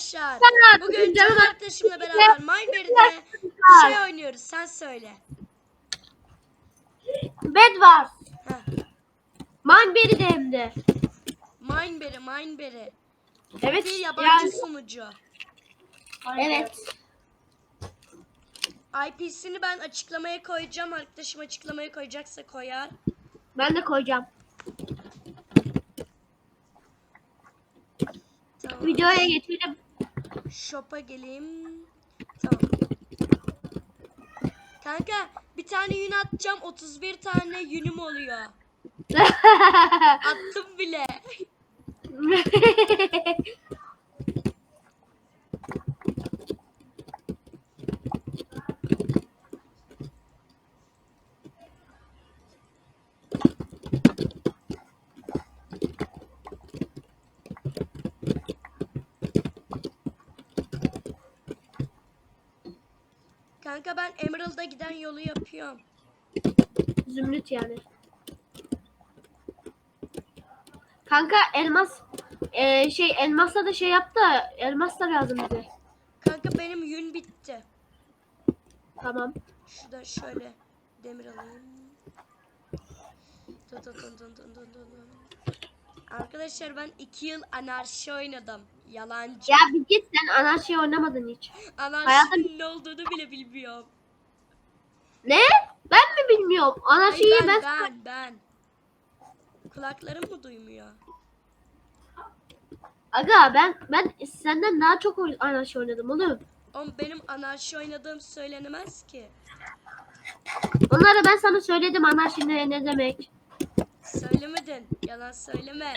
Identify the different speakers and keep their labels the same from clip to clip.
Speaker 1: arkadaşlar.
Speaker 2: Sen
Speaker 1: Bugün Can arkadaşımla beraber Mineberry'de şey oynuyoruz. Sen söyle.
Speaker 2: Bed var.
Speaker 1: Heh.
Speaker 2: Manberry de hem de.
Speaker 1: Mineberry, Mineberry.
Speaker 2: Evet.
Speaker 1: Bir yabancı
Speaker 2: yani-
Speaker 1: sunucu.
Speaker 2: Evet.
Speaker 1: IP'sini ben açıklamaya koyacağım. Arkadaşım açıklamaya koyacaksa koyar.
Speaker 2: Ben de koyacağım.
Speaker 1: Tamam.
Speaker 2: Videoya geçelim.
Speaker 1: Shop'a geleyim. Tamam. Kanka bir tane yün atacağım. 31 tane yünüm oluyor. Attım bile. Kanka ben Emerald'a giden yolu yapıyorum.
Speaker 2: Zümrüt yani. Kanka elmas eee, şey elmasla da şey yaptı. Elmas da lazım bize.
Speaker 1: Kanka benim yün bitti.
Speaker 2: Tamam.
Speaker 1: Şurada şöyle demir alayım. Dun dun dun dun dun dun dun. Arkadaşlar ben 2 yıl anarşi oynadım. Yalancı.
Speaker 2: Ya bir git sen anarşi oynamadın hiç.
Speaker 1: Anarşinin
Speaker 2: hayatım-
Speaker 1: ne olduğunu bile bilmiyorum.
Speaker 2: Ne? Ben mi bilmiyorum?
Speaker 1: Hayır,
Speaker 2: Anarşiyi
Speaker 1: ben,
Speaker 2: ben,
Speaker 1: ben, ben. Kulaklarım mı duymuyor?
Speaker 2: Aga ben ben senden daha çok oy- anarşi oynadım oğlum.
Speaker 1: Oğlum benim anarşi oynadığım söylenemez ki.
Speaker 2: Onlara ben sana söyledim anarşi ne, ne demek.
Speaker 1: Söylemedin. Yalan söyleme.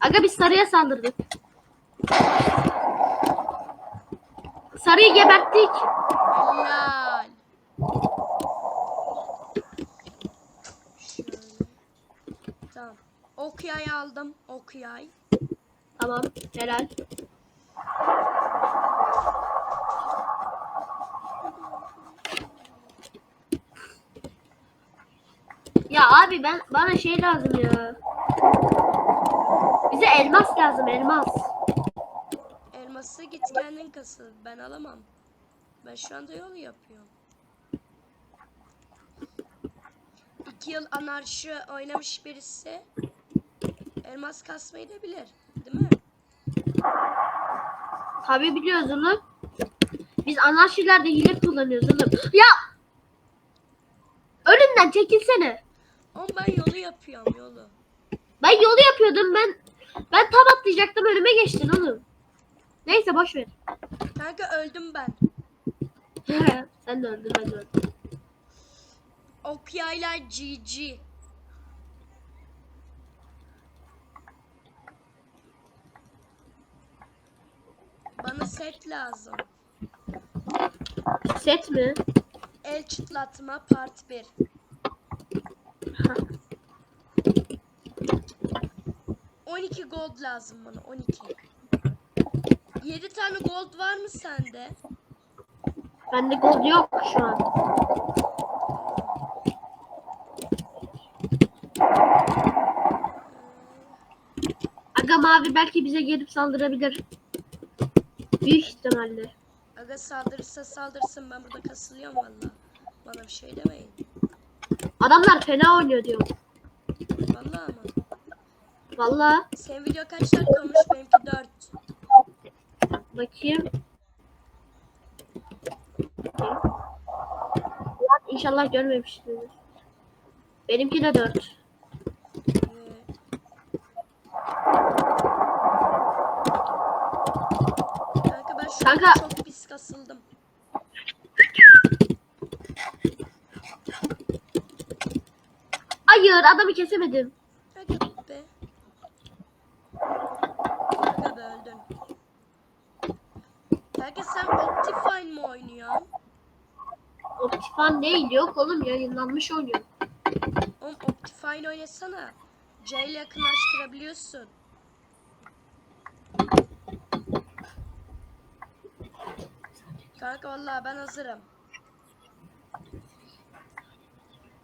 Speaker 2: Aga biz sarıya saldırdık. Sarıyı geberttik.
Speaker 1: Helal. Şöyle. Tamam. Ok yayı aldım. Ok yay.
Speaker 2: Tamam helal. Ya abi ben bana şey lazım ya. Bize elmas lazım elmas.
Speaker 1: Elması git kendin kasıl. Ben alamam. Ben şu anda yol yapıyorum. İki yıl anarşi oynamış birisi elmas kasmayı da bilir. Değil mi?
Speaker 2: Tabi biliyoruz oğlum. Biz anarşilerde hile kullanıyoruz oğlum. Ya! Önümden çekilsene.
Speaker 1: Oğlum ben yolu yapıyorum yolu.
Speaker 2: Ben yolu yapıyordum ben. Ben tam atlayacaktım önüme geçtin oğlum. Neyse boş ver.
Speaker 1: Kanka öldüm ben.
Speaker 2: Sen de öldün ben de öldüm.
Speaker 1: Ok yayla GG. Bana set lazım.
Speaker 2: Set mi?
Speaker 1: El çıtlatma part 1. ...12 gold lazım bana 12. 7 tane gold var mı sende?
Speaker 2: Bende gold yok şu an. Aga mavi belki bize gelip saldırabilir. Büyük ihtimalle.
Speaker 1: Aga saldırırsa saldırsın ben burada kasılıyorum valla. Bana bir şey demeyin.
Speaker 2: Adamlar fena oynuyor diyor.
Speaker 1: Valla ama.
Speaker 2: Vallahi
Speaker 1: Senin video kaç dakika olmuş? Benimki 4.
Speaker 2: bakayım. İnşallah görmemiştir. Benimki de 4.
Speaker 1: Kanka ben şu
Speaker 2: Kanka-
Speaker 1: an çok pis kasıldım.
Speaker 2: Hayır adamı kesemedim.
Speaker 1: Aga be. Aga be öldün. Kanka sen Optifine mi oynuyorsun?
Speaker 2: Optifan değil yok oğlum yayınlanmış oynuyor.
Speaker 1: Oğlum Optifine oynasana. C ile yakınlaştırabiliyorsun. Kanka vallahi ben hazırım.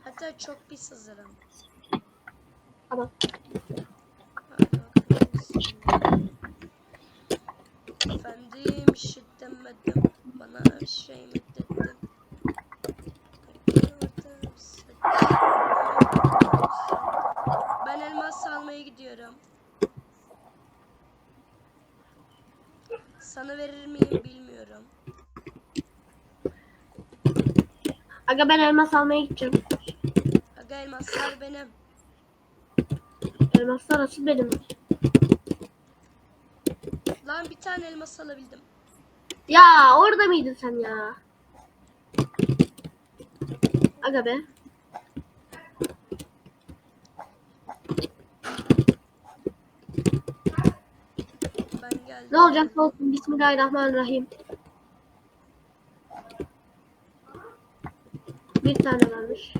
Speaker 1: Hatta çok bir hazırım.
Speaker 2: Tamam.
Speaker 1: Efendim şey demedim. Bana şey mi dedin? Ben elmas almaya gidiyorum. Sana verir miyim bilmiyorum.
Speaker 2: Aga ben elmas almaya gideceğim.
Speaker 1: Elmaslar benim.
Speaker 2: Elmaslar asıl benim.
Speaker 1: Lan bir tane elmas alabildim.
Speaker 2: Ya orada mıydın sen ya? Aga be.
Speaker 1: Ben geldim.
Speaker 2: Ne olacak olsun. Bismillahirrahmanirrahim. Bir tane varmış.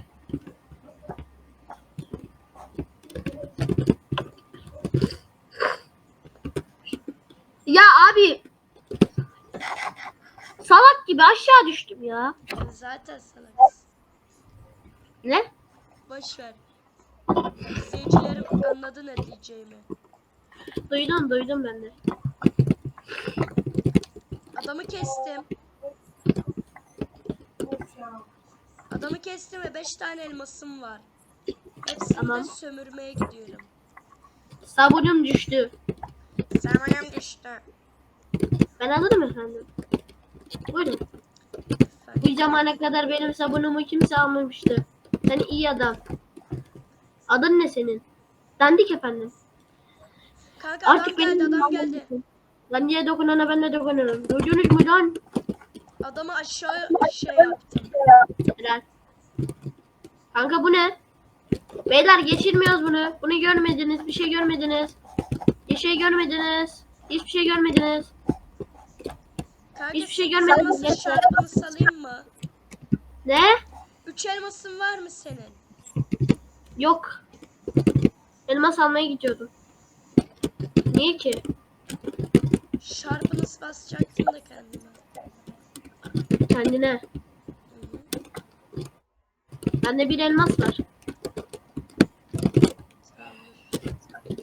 Speaker 2: Ya abi salak gibi aşağı düştüm ya.
Speaker 1: Zaten salaksın.
Speaker 2: Ne?
Speaker 1: Boş ver. İzleyicilerim anladı ne diyeceğimi.
Speaker 2: Duydum duydum ben de.
Speaker 1: Adamı kestim. Adamı kestim ve 5 tane elmasım var. Hepsini
Speaker 2: Tamam.
Speaker 1: de sömürmeye gidiyorum.
Speaker 2: Sabunum düştü.
Speaker 1: Zamanım düştü.
Speaker 2: Ben alırım efendim. Buyurun. Bu zamana kadar benim sabunumu kimse almamıştı. Sen iyi adam. Adın ne senin? Dandik efendim.
Speaker 1: Kanka adam
Speaker 2: Artık
Speaker 1: geldi
Speaker 2: benim
Speaker 1: adam geldi.
Speaker 2: Lan niye dokunana ben de dokunurum. Duydunuz mu lan?
Speaker 1: Adamı aşağı şey yaptım.
Speaker 2: Helal. Kanka bu ne? Beyler geçirmiyoruz bunu. Bunu görmediniz. Bir şey görmediniz. Bir şey görmediniz. Hiçbir şey görmediniz.
Speaker 1: Kanka
Speaker 2: Hiçbir şey görmedim.
Speaker 1: elmasın şartını salayım mı?
Speaker 2: Ne?
Speaker 1: 3 elmasın var mı senin?
Speaker 2: Yok. Elmas almaya gidiyordum. Niye ki?
Speaker 1: Şarpını basacaktım da.
Speaker 2: Kendine.
Speaker 1: Hı.
Speaker 2: Bende bir elmas var.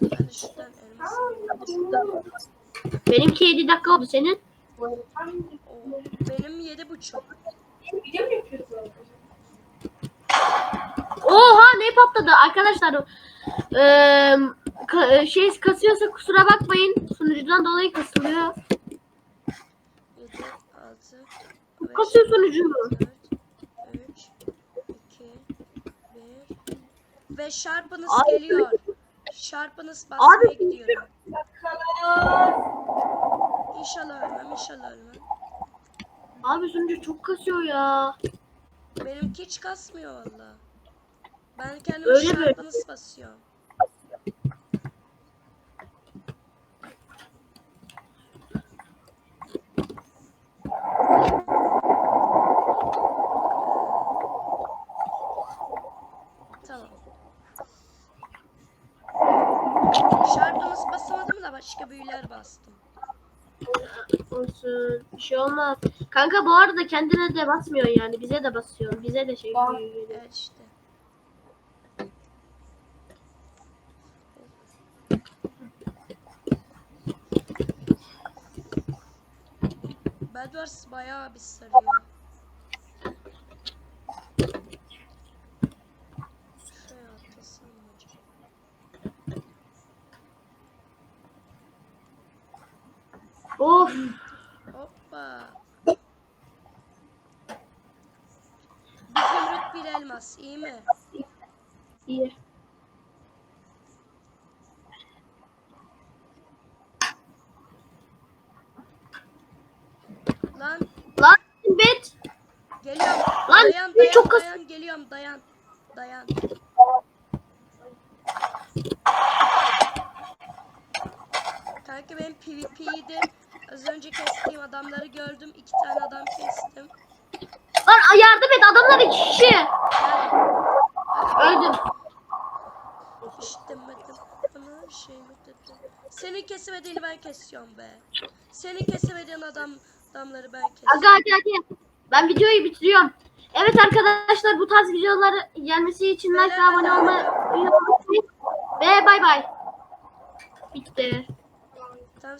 Speaker 1: Ben de şuradan elmas alayım.
Speaker 2: Benimki 7 dakika oldu senin.
Speaker 1: Benim yedi buçuk.
Speaker 2: Oha ne patladı arkadaşlar. Eee ka- şey kasıyorsa kusura bakmayın. Sunucudan dolayı kasılıyor.
Speaker 1: Yedi, altı, beş,
Speaker 2: Kasıyor sunucu.
Speaker 1: dört, üç, iki, bir. Ve şarpınız
Speaker 2: Abi.
Speaker 1: geliyor. Şarpınız basmaya
Speaker 2: Abi.
Speaker 1: gidiyorum. İnşallah ölmem, inşallah ölmem.
Speaker 2: Abi sunucu çok kasıyor ya.
Speaker 1: Benimki hiç kasmıyor valla. Ben kendim
Speaker 2: Öyle mi?
Speaker 1: şarpınız basıyorum. Tamam. Şarpınız basamadım da başka büyüler bastım.
Speaker 2: Olsun. Bir şey olmaz. Kanka bu arada kendine de basmıyor yani. Bize de basıyor. Bize de şey geliyor.
Speaker 1: Evet işte. Bedwars bayağı bir sarıyor. Şuraya atlasam mı acaba?
Speaker 2: Of.
Speaker 1: Hoppa. Bir zümrüt bir elmas iyi mi?
Speaker 2: İyi.
Speaker 1: Lan
Speaker 2: Lan bet.
Speaker 1: geliyorum.
Speaker 2: Lan,
Speaker 1: dayan dayan
Speaker 2: çok kas-
Speaker 1: dayan geliyorum dayan. Dayan. Kanka benim PvP'ydi. Az önce kestiğim adamları gördüm. İki tane adam kestim.
Speaker 2: Lan yardım et adamlar iki kişi. Öldüm.
Speaker 1: şey? Senin kesemediğini ben kesiyorum be. Senin kesemediğin adam adamları ben kesiyorum.
Speaker 2: Aga hadi hadi. Ben videoyu bitiriyorum. Evet arkadaşlar bu tarz videolar gelmesi için like ve abone olmayı unutmayın. Ve bay bay. Bitti.
Speaker 1: Tamam